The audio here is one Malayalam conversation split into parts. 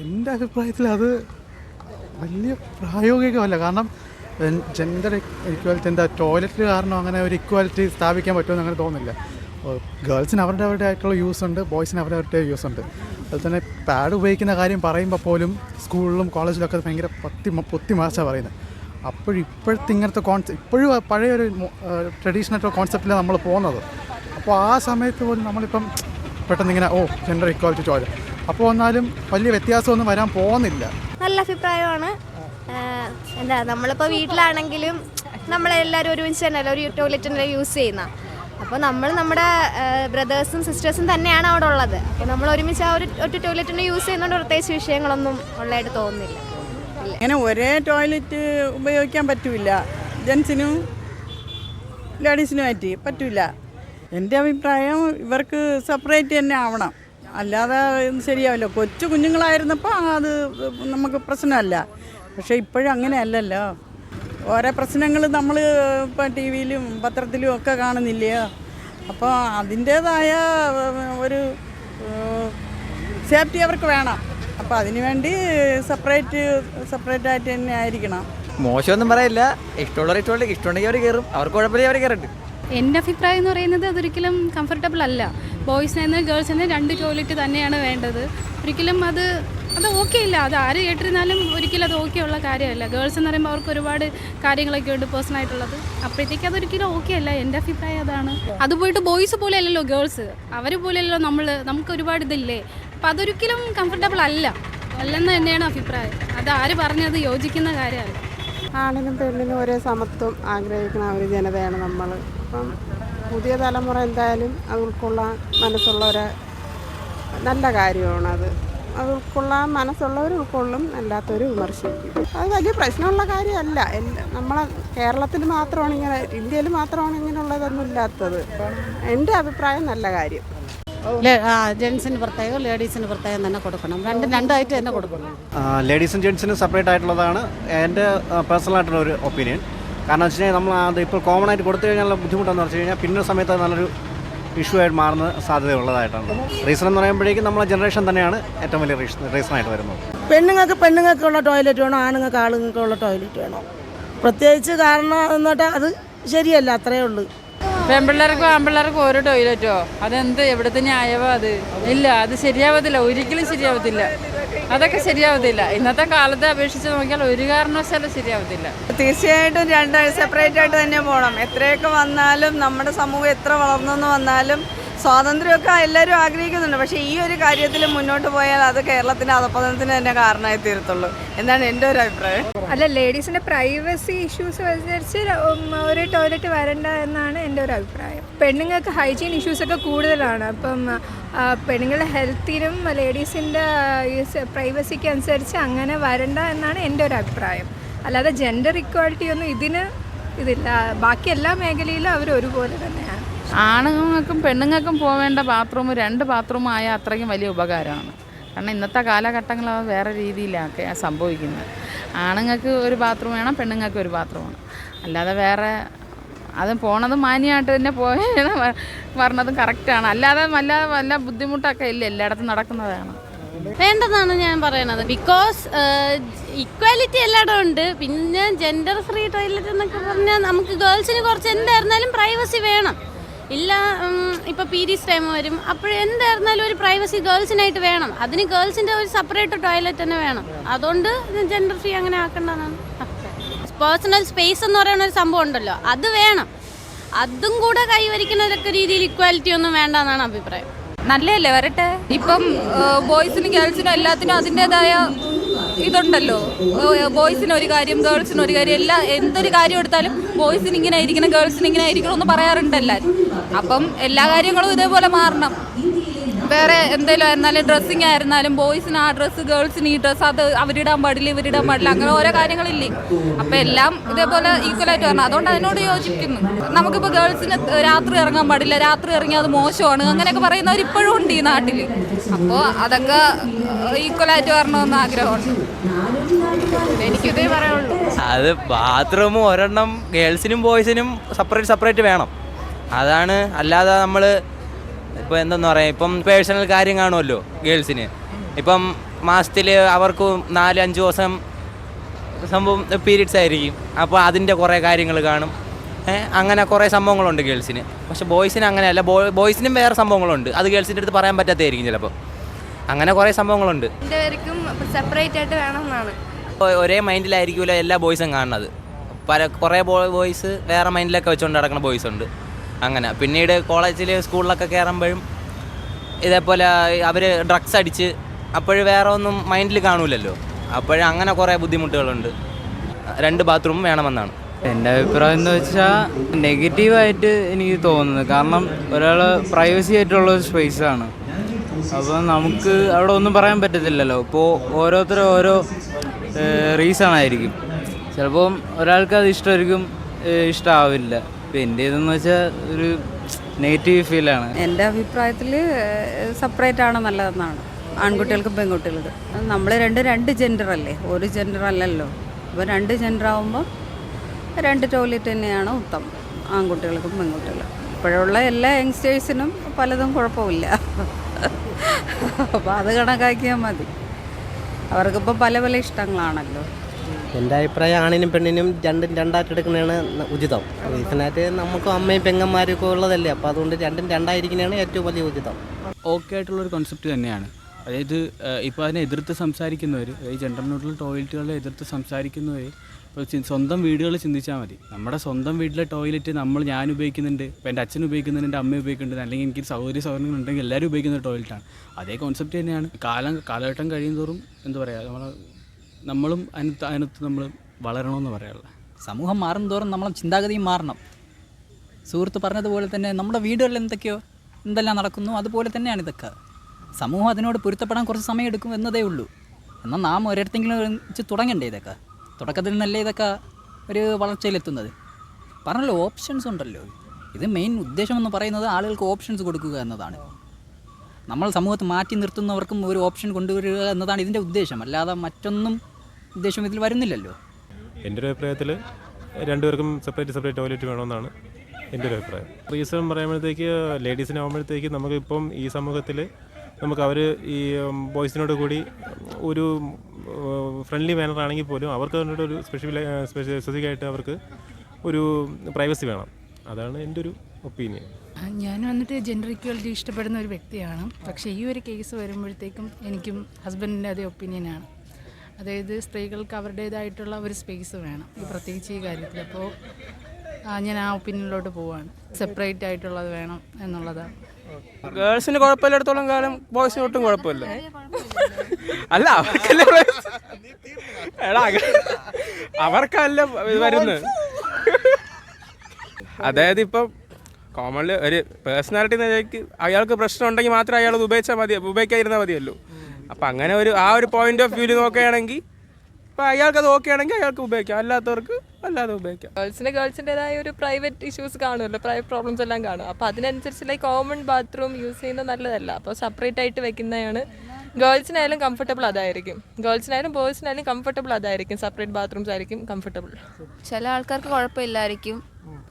എന്റെ അഭിപ്രായത്തിൽ അത് വലിയ പ്രായോഗികമല്ല. കാരണം ജെൻഡർ ഇക്വാലിറ്റി എന്താ ടോയ്ലറ്റ് കാരണം അങ്ങനെ ഒരു ഇക്വാലിറ്റി സ്ഥാപിക്കാൻ പറ്റുമെന്ന് അങ്ങനെ തോന്നുന്നില്ല. ഗേൾസിന് അവരുടെ അവരുടെ ആയിട്ടുള്ള യൂസ് ഉണ്ട് ബോയ്സിന് അവരുടെ യൂസ് ഉണ്ട്. അതുപോലെ തന്നെ പാഡ് ഉപയോഗിക്കുന്ന കാര്യം പറയുമ്പോൾ പോലും സ്കൂളിലും കോളേജിലൊക്കെ ഭയങ്കര പൊത്തി പൊത്തി മാച്ചാണ് പറയുന്നത് അപ്പോഴും ഇപ്പോഴത്തെ ഇങ്ങനത്തെ കോൺസെപ്റ്റ് ഇപ്പോഴും പഴയ ഒരു ട്രഡീഷണൽ കോൺസെപ്റ്റിലാണ് നമ്മൾ പോകുന്നത്. അപ്പോൾ ആ സമയത്ത് പോലും നമ്മളിപ്പം പെട്ടെന്ന് ഇങ്ങനെ ഓ ജെൻഡർ ഇക്വാലിറ്റി ടോയ്ലറ്റ് അപ്പോൾ വന്നാലും വലിയ വ്യത്യാസമൊന്നും വരാൻ പോകുന്നില്ല. നല്ല അഭിപ്രായമാണ്. എന്താ നമ്മളിപ്പോൾ വീട്ടിലാണെങ്കിലും നമ്മളെല്ലാവരും ഒരുമിച്ച് തന്നെയല്ല ഒരു ടോയ്ലറ്റിന്റെ യൂസ് ചെയ്യുന്ന. അപ്പോൾ നമ്മൾ നമ്മുടെ ബ്രദേഴ്സും സിസ്റ്റേഴ്സും തന്നെയാണ് അവിടെ ഉള്ളത്. അപ്പോൾ നമ്മൾ ഒരുമിച്ച് ആ ഒരു ഒറ്റ തന്നെ യൂസ് ചെയ്യുന്നതുകൊണ്ട് പ്രത്യേകിച്ച് വിഷയങ്ങളൊന്നും ഉള്ളതായിട്ട് തോന്നുന്നില്ല. അങ്ങനെ ഒരേ ടോയ്ലറ്റ് ഉപയോഗിക്കാൻ പറ്റില്ല ജെൻസിനും ലേഡീസിനുമായിട്ട് പറ്റില്ല എന്റെ അഭിപ്രായം ഇവർക്ക് സെപ്പറേറ്റ് തന്നെ ആവണം. അല്ലാതെ ശരിയാവില്ല. കൊച്ചു കുഞ്ഞുങ്ങളായിരുന്നപ്പോൾ അത് നമുക്ക് പ്രശ്നമല്ല. പക്ഷേ ഇപ്പോഴും അങ്ങനെ അല്ലല്ലോ ഓരോ പ്രശ്നങ്ങൾ നമ്മൾ ഇപ്പം ടി വിയിലും പത്രത്തിലും ഒക്കെ കാണുന്നില്ലയോ അപ്പോൾ അതിന്റേതായ ഒരു സേഫ്റ്റി അവർക്ക് വേണം. അപ്പോൾ അതിനുവേണ്ടി സെപ്പറേറ്റ് സെപ്പറേറ്റ് ആയിട്ട് തന്നെ ആയിരിക്കണം. മോശമൊന്നും പറയില്ല. ഇഷ്ടമുള്ളവർ ഇഷ്ടമുള്ള ഇഷ്ടമുണ്ടെങ്കിൽ അവർ കയറും അവർക്ക് കുഴപ്പമില്ല അവർ കയറുണ്ട് എന്റെ അഭിപ്രായം എന്ന് പറയുന്നത് അതൊരിക്കലും കംഫർട്ടബിൾ അല്ല. ബോയ്സിനെന്ന് ഗേൾസിന് രണ്ട് ടോയ്ലറ്റ് തന്നെയാണ് വേണ്ടത്. ഒരിക്കലും അത് അത് ഓക്കെ ഇല്ല. അത് ആര് കേട്ടിരുന്നാലും ഒരിക്കലും അത് ഓക്കെ ഉള്ള കാര്യമല്ല. ഗേൾസ് എന്ന് പറയുമ്പോൾ അവർക്ക് ഒരുപാട് കാര്യങ്ങളൊക്കെ ഉണ്ട് പേഴ്സണൽ ആയിട്ടുള്ളത്. അപ്പോഴത്തേക്ക് അതൊരിക്കലും ഓക്കെ അല്ല. എന്റെ അഭിപ്രായം അതാണ്. അത് പോയിട്ട് ബോയ്സ് പോലെ അല്ലല്ലോ ഗേൾസ് അവർ പോലെയല്ലോ നമ്മൾ. നമുക്ക് ഒരുപാട് ഇതില്ലേ? അപ്പം അതൊരിക്കലും കംഫർട്ടബിൾ അല്ല. അല്ലെന്ന് തന്നെയാണ് അഭിപ്രായം. അത് ആര് പറഞ്ഞത് യോജിക്കുന്ന കാര്യമല്ല. ആണിനും പെണ്ണിനും ഒരേ സമത്വം ആഗ്രഹിക്കുന്ന ഒരു ജനതയാണ് നമ്മൾ. അപ്പം പുതിയ തലമുറ എന്തായാലും അത് ഉൾക്കൊള്ളാൻ മനസ്സുള്ളവരെ നല്ല കാര്യമാണത് അത്. ഉൾക്കൊള്ളാൻ മനസ്സുള്ളവർ ഉൾക്കൊള്ളും അല്ലാത്തവർ വിമർശിക്കും. അത് വലിയ പ്രശ്നമുള്ള കാര്യമല്ല. എല്ലാ നമ്മളെ കേരളത്തിൽ മാത്രമാണ് ഇങ്ങനെ ഇന്ത്യയിൽ മാത്രമാണ് ഇങ്ങനെയുള്ളതൊന്നും ഇല്ലാത്തത്. എന്റെ അഭിപ്രായം നല്ല കാര്യം. ജെൻസിന് പ്രത്യേകം ലേഡീസിന് പ്രത്യേകം തന്നെ കൊടുക്കണം. രണ്ട് രണ്ടായിട്ട് തന്നെ കൊടുക്കണം. ലേഡീസും ജെൻസിനും സെപ്പറേറ്റ് ആയിട്ടുള്ളതാണ് എന്റെ പേഴ്സണൽ ആയിട്ടുള്ള ഒരു ഒപ്പീനിയൻ കാരണം വെച്ച് കഴിഞ്ഞാൽ നമ്മൾ അത് ഇപ്പോൾ കോമൺ ആയിട്ട് കൊടുത്തു കഴിഞ്ഞാൽ ബുദ്ധിമുട്ടെന്ന് വെച്ച് കഴിഞ്ഞാൽ പിന്നൊരു സമയത്ത് അത് നല്ലൊരു ഇഷ്യൂ ആയിട്ട് മാറുന്ന സാധ്യതയുള്ളതായിട്ടാണ് റീസൺ എന്ന് പറയുമ്പോഴേക്കും നമ്മളെ ജനറേഷൻ തന്നെയാണ് ഏറ്റവും വലിയ റീസൺ റീസൺ ആയിട്ട് വരുന്നത്. പെണ്ണുങ്ങൾക്ക് പെണ്ണുങ്ങൾക്കുള്ള ടോയ്ലറ്റ് വേണോ? ആണുങ്ങൾക്ക് ആളുങ്ങൾക്കുള്ള ടോയ്ലറ്റ് വേണോ? പ്രത്യേകിച്ച് കാരണം എന്നിട്ട് അത് ശരിയല്ല അത്രയേ ഉള്ളൂ. പെൺപിള്ളേർക്കും ആൺപിള്ളേർക്കും ഓരോ ടോയ്ലറ്റോ അതെന്ത്? എവിടുത്തെ ന്യായമോ അത്? ഇല്ല അത് ശരിയാവത്തില്ല. ഒരിക്കലും ശരിയാവത്തില്ല. അതൊക്കെ ശരിയാവത്തില്ല. ഇന്നത്തെ കാലത്തെ അപേക്ഷിച്ച് നോക്കിയാൽ ഒരു കാരണവശാലും ശരിയാവത്തില്ല. തീർച്ചയായിട്ടും രണ്ട് സെപ്പറേറ്റ് ആയിട്ട് തന്നെ പോകണം എത്രയൊക്കെ വന്നാലും നമ്മുടെ സമൂഹം എത്ര വളർന്നെന്ന് വന്നാലും സ്വാതന്ത്ര്യമൊക്കെ എല്ലാവരും ആഗ്രഹിക്കുന്നുണ്ട്. പക്ഷേ ഈ ഒരു കാര്യത്തിൽ മുന്നോട്ട് പോയാൽ അത് കേരളത്തിന്റെ അധപ്പതനത്തിന് തന്നെ കാരണമായി തീരത്തുള്ളൂ. എന്നാണ് എന്റെ ഒരു അഭിപ്രായം? അല്ല ലേഡീസിന്റെ പ്രൈവസി ഇഷ്യൂസ് അനുസരിച്ച് ഒരു ടോയ്ലറ്റ് വരണ്ട എന്നാണ് എന്റെ ഒരു അഭിപ്രായം. പെണ്ണുങ്ങൾക്ക് ഹൈജീൻ ഇഷ്യൂസ് ഒക്കെ കൂടുതലാണ്. അപ്പം പെണ്ണുങ്ങളുടെ ഹെൽത്തിനും ലേഡീസിന്റെ പ്രൈവസിക്ക് അനുസരിച്ച് അങ്ങനെ വരണ്ട എന്നാണ് എന്റെ ഒരു അഭിപ്രായം. അല്ലാതെ ജെൻഡർ ഇക്വാളിറ്റി ഒന്നും ഇതിന് ഇതില്ല. ബാക്കി എല്ലാ മേഖലയിലും അവർ ഒരുപോലെ തന്നെയാണ്. ആണുങ്ങൾക്കും പെണ്ണുങ്ങൾക്കും പോവേണ്ട ബാത്റൂം രണ്ട് ബാത്റൂം ആയാൽ അത്രയ്ക്കും വലിയ ഉപകാരമാണ്. കാരണം ഇന്നത്തെ കാലഘട്ടങ്ങൾ വേറെ രീതിയിലൊക്കെ സംഭവിക്കുന്നത്. ആണുങ്ങൾക്ക് ഒരു ബാത്റൂം വേണം പെണ്ണുങ്ങൾക്ക് ഒരു ബാത്റൂം വേണം. അല്ലാതെ വേറെ അത് പോണത് മാന്യമായിട്ട് തന്നെ പോയത് പറഞ്ഞതും കറക്റ്റാണ് അല്ലാതെ വല്ല വല്ല ബുദ്ധിമുട്ടൊക്കെ ഇല്ല എല്ലായിടത്തും നടക്കുന്നതാണ്. വേണ്ടെന്നാണ് ഞാൻ പറയണത്. ബിക്കോസ് ഇക്വാലിറ്റി എല്ലായിടും ഉണ്ട്. പിന്നെ ജെൻഡർ ഫ്രീ ടോയ്ലറ്റ് എന്നൊക്കെ പറഞ്ഞാൽ നമുക്ക് ഗേൾസിന് കുറച്ച് എന്തായിരുന്നാലും പ്രൈവസി വേണം. ഇല്ല ഇപ്പോൾ പീരീഡ്സ് ടൈം വരും. അപ്പോഴെന്തായിരുന്നാലും ഒരു പ്രൈവസി ഗേൾസിനായിട്ട് വേണം. അതിന് ഗേൾസിന്റെ ഒരു സെപ്പറേറ്റ് ടോയ്ലറ്റ് തന്നെ വേണം. അതുകൊണ്ട് ജെൻഡർ ഫ്രീ അങ്ങനെ ആക്കേണ്ടതാണ്. പേഴ്സണൽ സ്പേസ് എന്ന് പറയുന്ന ഒരു സംഭവം ഉണ്ടല്ലോ. അത് വേണം. അതും കൂടെ കൈവരിക്കുന്നതൊക്കെ രീതിയിൽ ഇക്വാലിറ്റി ഒന്നും വേണ്ട എന്നാണ് അഭിപ്രായം. നല്ലതല്ലേ വരട്ടെ? ഇപ്പം ബോയ്സിനും ഗേൾസിനും എല്ലാത്തിനും അതിന്റെതായ ഇതുണ്ടല്ലോ. ബോയ്സിന് ഒരു കാര്യം ഗേൾസിന് ഒരു കാര്യം എല്ലാ എന്തൊരു കാര്യം എടുത്താലും ബോയ്സിന് ഇങ്ങനെ ആയിരിക്കണം ഗേൾസിന് ഇങ്ങനെ ആയിരിക്കണം എന്ന് പറയാറുണ്ട് എല്ലാവരും അപ്പം എല്ലാ കാര്യങ്ങളും ഇതേപോലെ മാറണം. വേറെ എന്തെങ്കിലും ആയിരുന്നാലും ഡ്രസ്സിങ് ആയിരുന്നാലും ബോയ്സിന് ആ ഡ്രസ്സ് ഗേൾസിന് ഈ ഡ്രസ്സ് അത് അവരിടാൻ പാടില്ല ഇവരിടാൻ പാടില്ല അങ്ങനെ ഓരോ കാര്യങ്ങളില്ലേ? അപ്പം എല്ലാം ഇതേപോലെ ഈക്വലായിട്ട് വരണം. അതുകൊണ്ട് അതിനോട് യോജിക്കുന്നു. നമുക്കിപ്പോൾ ഗേൾസിന് രാത്രി ഇറങ്ങാൻ പാടില്ല രാത്രി ഇറങ്ങി അത് മോശമാണ് അങ്ങനെയൊക്കെ പറയുന്നവർ ഇപ്പോഴും ഉണ്ട് ഈ നാട്ടിൽ അപ്പോൾ അതൊക്കെ ഈക്വലായിട്ട് വരണമെന്ന് ആഗ്രഹമുണ്ട്. എനിക്കിതേ പറയുള്ളൂ അത് ബാത്റൂം ഒരെണ്ണം ഗേൾസിനും ബോയ്സിനും സെപ്പറേറ്റ് സെപ്പറേറ്റ് വേണം. അതാണ് അല്ലാതെ നമ്മൾ ഇപ്പോൾ എന്തെന്ന് പറയാം ഇപ്പം പേഴ്സണൽ കാര്യം കാണുമല്ലോ ഗേൾസിന്. ഇപ്പം മാസത്തിൽ അവർക്ക് നാല് അഞ്ച് ദിവസം സംഭവം പീരീഡ്സ് ആയിരിക്കും. അപ്പോൾ അതിന്റെ കുറേ കാര്യങ്ങൾ കാണും. അങ്ങനെ കുറേ സംഭവങ്ങളുണ്ട് ഗേൾസിന്. പക്ഷെ ബോയ്സിന് അങ്ങനെയല്ല. ബോ ബോയ്സിനും വേറെ സംഭവങ്ങളുണ്ട്. അത് ഗേൾസിന്റെ അടുത്ത് പറയാൻ പറ്റാത്തതായിരിക്കും ചിലപ്പോൾ അങ്ങനെ കുറേ സംഭവങ്ങളുണ്ട്. സെപ്പറേറ്റ് ആയിട്ട് വേണം എന്നാണ് ഒരേ മൈൻഡിലായിരിക്കുമല്ലോ എല്ലാ ബോയ്സും കാണുന്നത്. പല കുറേ ബോയ്സ് വേറെ മൈൻഡിലൊക്കെ വെച്ചുകൊണ്ട് നടക്കുന്ന ബോയ്സ് ഉണ്ട് അങ്ങനെ. പിന്നീട് കോളേജിൽ സ്കൂളിലൊക്കെ കയറുമ്പോഴും ഇതേപോലെ അവർ ഡ്രഗ്സ് അടിച്ച് അപ്പോഴും വേറെ ഒന്നും മൈൻഡിൽ കാണൂലല്ലോ. അപ്പോഴും അങ്ങനെ കുറേ ബുദ്ധിമുട്ടുകളുണ്ട്. രണ്ട് ബാത്റൂം വേണമെന്നാണ്. എന്റെ അഭിപ്രായം എന്ന് വെച്ചാൽ നെഗറ്റീവായിട്ട് എനിക്ക് തോന്നുന്നത്. കാരണം ഒരാൾ പ്രൈവസി ആയിട്ടുള്ള ഒരു സ്പേസാണ് അപ്പോൾ നമുക്ക് അവിടെ ഒന്നും പറയാൻ പറ്റത്തില്ലല്ലോ. ഇപ്പോൾ ഓരോരുത്തരും ഓരോ റീസൺ ആയിരിക്കും. ചിലപ്പോൾ ഒരാൾക്ക് അത് ഇഷ്ടമായിരിക്കും ഇഷ്ടമാവില്ല എന്റെ ഇതെന്ന് വെച്ചാൽ ഒരു നെഗറ്റീവ് ഫീലാണ് എന്റെ അഭിപ്രായത്തിൽ സെപ്പറേറ്റ് ആണ് നല്ലതെന്നാണ്. ആൺകുട്ടികൾക്കും പെൺകുട്ടികൾക്കും. നമ്മൾ രണ്ട് രണ്ട് ജെൻഡർ അല്ലേ? ഒരു ജെൻഡർ അല്ലല്ലോ. അപ്പോൾ രണ്ട് ജെൻഡർ ആകുമ്പോൾ രണ്ട് ടോയ്ലറ്റ് തന്നെയാണ് ഉത്തമം. ആൺകുട്ടികൾക്കും പെൺകുട്ടികൾക്കും. ഇപ്പോഴുള്ള എല്ലാ യങ്സ്റ്റേഴ്സിനും പലതും കുഴപ്പമില്ല. അപ്പോൾ അത് കണക്കാക്കിയാൽ മതി. അവർക്കിപ്പോൾ പല പല ഇഷ്ടങ്ങളാണല്ലോ. എന്റെ അഭിപ്രായം ആണിനും പെണ്ണിനും രണ്ടും രണ്ടായിട്ട് എടുക്കുന്നതാണ് ഉചിതം. റീസണായിട്ട് നമുക്കും അമ്മയും പെങ്ങന്മാരും ഒക്കെ ഉള്ളതല്ലേ? അപ്പോൾ അതുകൊണ്ട് രണ്ടും രണ്ടായിരിക്കുന്നതാണ് ഏറ്റവും വലിയ ഉചിതം. ഓക്കെ ആയിട്ടുള്ളൊരു കോൺസെപ്റ്റ് തന്നെയാണ്. അതായത് ഇപ്പോൾ അതിനെ എതിർത്ത് സംസാരിക്കുന്നവർ അതായത് ജെൻഡർ ന്യൂട്രൽ ടോയ്ലറ്റുകളെ എതിർത്ത് സംസാരിക്കുന്നവർ ഇപ്പോൾ സ്വന്തം വീടുകൾ ചിന്തിച്ചാൽ മതി. നമ്മുടെ സ്വന്തം വീട്ടിലെ ടോയ്ലറ്റ് നമ്മൾ ഞാൻ ഉപയോഗിക്കുന്നുണ്ട് ഇപ്പോൾ എന്റെ അച്ഛൻ ഉപയോഗിക്കുന്നുണ്ട് അമ്മ ഉപയോഗിക്കുന്നുണ്ട് അല്ലെങ്കിൽ എനിക്ക് സൗകര്യ സൗകര്യങ്ങളുണ്ടെങ്കിൽ എല്ലാവരും ഉപയോഗിക്കുന്ന ടോയ്ലറ്റാണ് അതേ കോൺസെപ്റ്റ് തന്നെയാണ്. കാലം കാലഘട്ടം കഴിയുന്തോറും എന്താ പറയുക നമ്മൾ നമ്മളും അതിനകത്ത് അതിനകത്ത് നമ്മൾ വളരണമെന്ന് പറയാനുള്ള സമൂഹം മാറും തോറും നമ്മളെ ചിന്താഗതിയും മാറണം. സുഹൃത്ത് പറഞ്ഞതുപോലെ തന്നെ നമ്മുടെ വീടുകളിൽ എന്തൊക്കെയോ എന്തെല്ലാം നടക്കുന്നു അതുപോലെ തന്നെയാണ് ഇതൊക്കെ. സമൂഹം അതിനോട് പൊരുത്തപ്പെടാൻ കുറച്ച് സമയം എടുക്കും എന്നതേ ഉള്ളൂ. എന്നാൽ നാം ഒരിടത്തെങ്കിലും വെച്ച് തുടങ്ങണ്ടേ ഇതൊക്കെ? തുടക്കത്തിൽ നിന്നല്ലേ ഇതൊക്കെ ഒരു വളർച്ചയിലെത്തുന്നത്? പറഞ്ഞല്ലോ ഓപ്ഷൻസ് ഉണ്ടല്ലോ. ഇത് മെയിൻ ഉദ്ദേശം എന്ന് പറയുന്നത് ആളുകൾക്ക് ഓപ്ഷൻസ് കൊടുക്കുക എന്നതാണ്. നമ്മൾ സമൂഹത്തെ മാറ്റി നിർത്തുന്നവർക്കും ഒരു ഓപ്ഷൻ കൊണ്ടുവരിക എന്നതാണ് ഇതിന്റെ ഉദ്ദേശം. അല്ലാതെ മറ്റൊന്നും ഉദ്ദേശം ഇതിൽ വരുന്നില്ലല്ലോ? എന്റെ ഒരു അഭിപ്രായത്തിൽ രണ്ടുപേർക്കും സെപ്പറേറ്റ് സെപ്പറേറ്റ് ടോയ്ലറ്റ് വേണമെന്നാണ് എന്റെ ഒരു അഭിപ്രായം. റീസൺ പറയുമ്പോഴത്തേക്ക് ലേഡീസിനാകുമ്പോഴത്തേക്ക് നമുക്കിപ്പം ഈ സമൂഹത്തിൽ നമുക്ക് അവർ ഈ ബോയ്സിനോട് കൂടി ഒരു ഫ്രണ്ട്ലി മാനർ ആണെങ്കിൽ പോലും അവർക്ക് അതിനോട് ഒരു സ്പെഷ്യൽ സ്പെസിഫിക് ആയിട്ട് അവർക്ക് ഒരു പ്രൈവസി വേണം. അതാണ് എന്റെ ഒരു ഒപ്പീനിയൻ ഞാൻ വന്നിട്ട് ജെൻഡർ ഇക്വാലിറ്റി ഇഷ്ടപ്പെടുന്ന ഒരു വ്യക്തിയാണ്. പക്ഷേ ഈ ഒരു കേസ് വരുമ്പോഴത്തേക്കും എനിക്കും ഹസ്ബൻഡിന്റെ അതേ ഒപ്പീനിയനാണ് അതായത് സ്ത്രീകൾക്ക് അവരുടേതായിട്ടുള്ള ഒരു സ്പേസ് വേണം. ഈ പ്രത്യേകിച്ച് ഈ കാര്യത്തിൽ. അപ്പോൾ ഞാൻ ആ ഒപ്പീനിയനിലോട്ട് പോവാണ്. സെപ്പറേറ്റ് ആയിട്ടുള്ളത് വേണം എന്നുള്ളതാണ്. ഗേൾസിന് കുഴപ്പമില്ലാടത്തോളം കാലം ബോയ്സിന് ഒട്ടും കുഴപ്പമില്ല. അല്ല അവർക്കല്ലേ. എടാ അവർക്കല്ല വരുന്നത്. അതായത് ഇപ്പം കോമൺലി ഒരു പേഴ്സണാലിറ്റി നിലയ്ക്ക് അയാൾക്ക് പ്രശ്നം ഉണ്ടെങ്കിൽ മാത്രമേ അയാൾ ഉപയോഗിച്ചാൽ മതി ഉപയോഗിക്കാതിരുന്നാൽ മതിയല്ലോ. അപ്പം അങ്ങനെ ഒരു ആ ഒരു പോയിന്റ് ഓഫ് വ്യൂവിൽ നോക്കുകയാണെങ്കിൽ ഇപ്പം അയാൾക്ക് അത് ഓക്കെ ആണെങ്കിൽ അയാൾക്ക് ഉപയോഗിക്കാം. അല്ലാത്തവർക്ക് അല്ലാതെ ഉപയോഗിക്കാം. ഗേൾസിന് ഗേൾസിന്റെതായ ഒരു പ്രൈവറ്റ് ഇഷ്യൂസ് കാണുമല്ലോ. പ്രൈവറ്റ് പ്രോബ്ലംസ് എല്ലാം കാണും. അപ്പോൾ അതിനനുസരിച്ച് ലൈക്ക് കോമൺ ബാത്റൂം യൂസ് ചെയ്യുന്നത് നല്ലതല്ല. അപ്പോൾ സെപ്പറേറ്റ് ആയിട്ട് വെക്കുന്നതാണ്. ഗേൾസിനായാലും കംഫർട്ടബിൾ അതായിരിക്കും. ഗേൾസിനായാലും ബോയ്സിനായാലും കംഫർട്ടബിൾ അതായിരിക്കും. സെപ്പറേറ്റ് ബാത്റൂംസ് ആയിരിക്കും കംഫർട്ടബിൾ ചില ആൾക്കാർക്ക് കുഴപ്പമില്ലായിരിക്കും.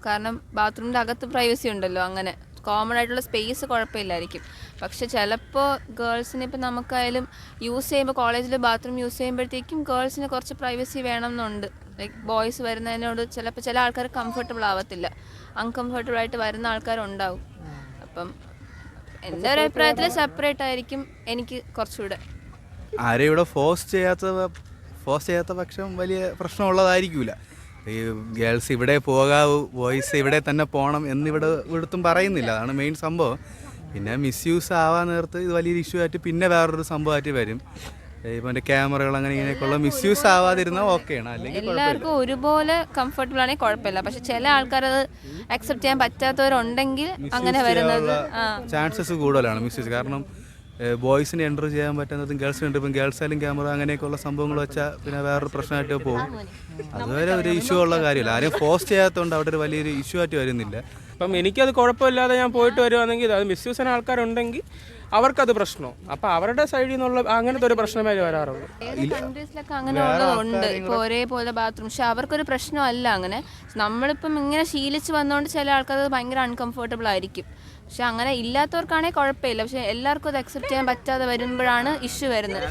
കാരണം ബാത്റൂമിന്റെ അകത്ത് പ്രൈവസി ഉണ്ടല്ലോ അങ്ങനെ. കോമൺ ആയിട്ടുള്ള സ്പേസ് കുഴപ്പമില്ലായിരിക്കും. പക്ഷെ ചിലപ്പോൾ ഗേൾസിന് ഇപ്പം നമുക്കായാലും യൂസ് ചെയ്യുമ്പോൾ കോളേജിൽ ബാത്റൂം യൂസ് ചെയ്യുമ്പോഴത്തേക്കും ഗേൾസിന് കുറച്ച് പ്രൈവസി വേണം എന്നുണ്ട് ലൈക്ക് ബോയ്സ് വരുന്നതിനോട് ചിലപ്പോൾ ചില ആൾക്കാർ കംഫർട്ടബിൾ ആവത്തില്ല. അൺകംഫർട്ടബിൾ ആയിട്ട് വരുന്ന ആൾക്കാരുണ്ടാവും. അപ്പം എന്റെ ഒരു അഭിപ്രായത്തിൽ സെപ്പറേറ്റ് ആയിരിക്കും എനിക്ക് കുറച്ചുകൂടെ. ആരെയും ഇവിടെ ഫോഴ്സ് ചെയ്യാത്ത ഫോഴ്സ് ചെയ്യാത്ത പക്ഷം വലിയ പ്രശ്നമുള്ളതായിരിക്കില്ല ഈ ഗേൾസ് ഇവിടെ പോകാവൂ ബോയ്സ് ഇവിടെ തന്നെ പോകണം എന്നിവിടെ ഇവിടുത്തും പറയുന്നില്ല. അതാണ് മെയിൻ സംഭവം. പിന്നെ മിസ്യൂസ് ആവാൻ നേരത്ത് ഇത് വലിയൊരു ഇഷ്യൂ ആയിട്ട് പിന്നെ വേറൊരു സംഭവമായിട്ട് വരും. ഇപ്പം എന്റെ ക്യാമറകൾ അങ്ങനെ ഇങ്ങനെയൊക്കെയുള്ള മിസ്യൂസ് ആവാതിരുന്നാൽ ഓക്കെയാണ് അല്ലെങ്കിൽ എല്ലാവർക്കും ഒരുപോലെ കംഫർട്ടബിൾ ആണെങ്കിൽ കുഴപ്പമില്ല. പക്ഷെ ചില ആൾക്കാർ അത് അക്സെപ്റ്റ് ചെയ്യാൻ പറ്റാത്തവരുണ്ടെങ്കിൽ അങ്ങനെ വരുന്നത്. ചാൻസസ് കൂടുതലാണ് മിസ്യൂസ് കാരണം ബോയ്സിന് എന്റർ ചെയ്യാൻ പറ്റുന്നതും ഗേൾസിന് എന്റർ ഇപ്പം ഗേൾസ് ആയാലും ക്യാമറ അങ്ങനെയൊക്കെയുള്ള സംഭവങ്ങൾ വെച്ചാൽ പിന്നെ വേറൊരു പ്രശ്നമായിട്ട് പോകും. അതുവരെ ഒരു ഇഷ്യൂ ഉള്ള കാര്യമില്ല. ആരെയും ഫോഴ്സ് ചെയ്യാത്തതുകൊണ്ട് അവിടെ ഒരു വലിയൊരു ഇഷ്യൂ ആയിട്ട് വരുന്നില്ല. അപ്പം എനിക്കത് കുഴപ്പമില്ലാതെ ഞാൻ പോയിട്ട് വരുവാണെങ്കിൽ അത് മിസ്യൂസ് ചെയ്യുന്ന ആൾക്കാരുണ്ടെങ്കിൽ അവർക്കത് പ്രശ്നം. അപ്പൊ അവരുടെ സൈഡിൽ നിന്നുള്ള അങ്ങനത്തെ ഒരു പ്രശ്നമേ വരാറുള്ളൂ. കൺട്രീസിലൊക്കെ അങ്ങനെ ഉള്ളതുണ്ട് ഒരേപോലെ ബാത്റൂം പക്ഷെ അവർക്കൊരു പ്രശ്നമല്ല അങ്ങനെ. നമ്മളിപ്പം ഇങ്ങനെ ശീലിച്ച് വന്നുകൊണ്ട് ചില ആൾക്കാർ അത് ഭയങ്കര അൺകംഫർട്ടബിൾ ആയിരിക്കും. പക്ഷെ അങ്ങനെ ഇല്ലാത്തവർക്കാണെങ്കിൽ കുഴപ്പമില്ല. പക്ഷെ എല്ലാവർക്കും അത് അക്സെപ്റ്റ് ചെയ്യാൻ പറ്റാതെ വരുമ്പോഴാണ് ഇഷ്യൂ വരുന്നത്.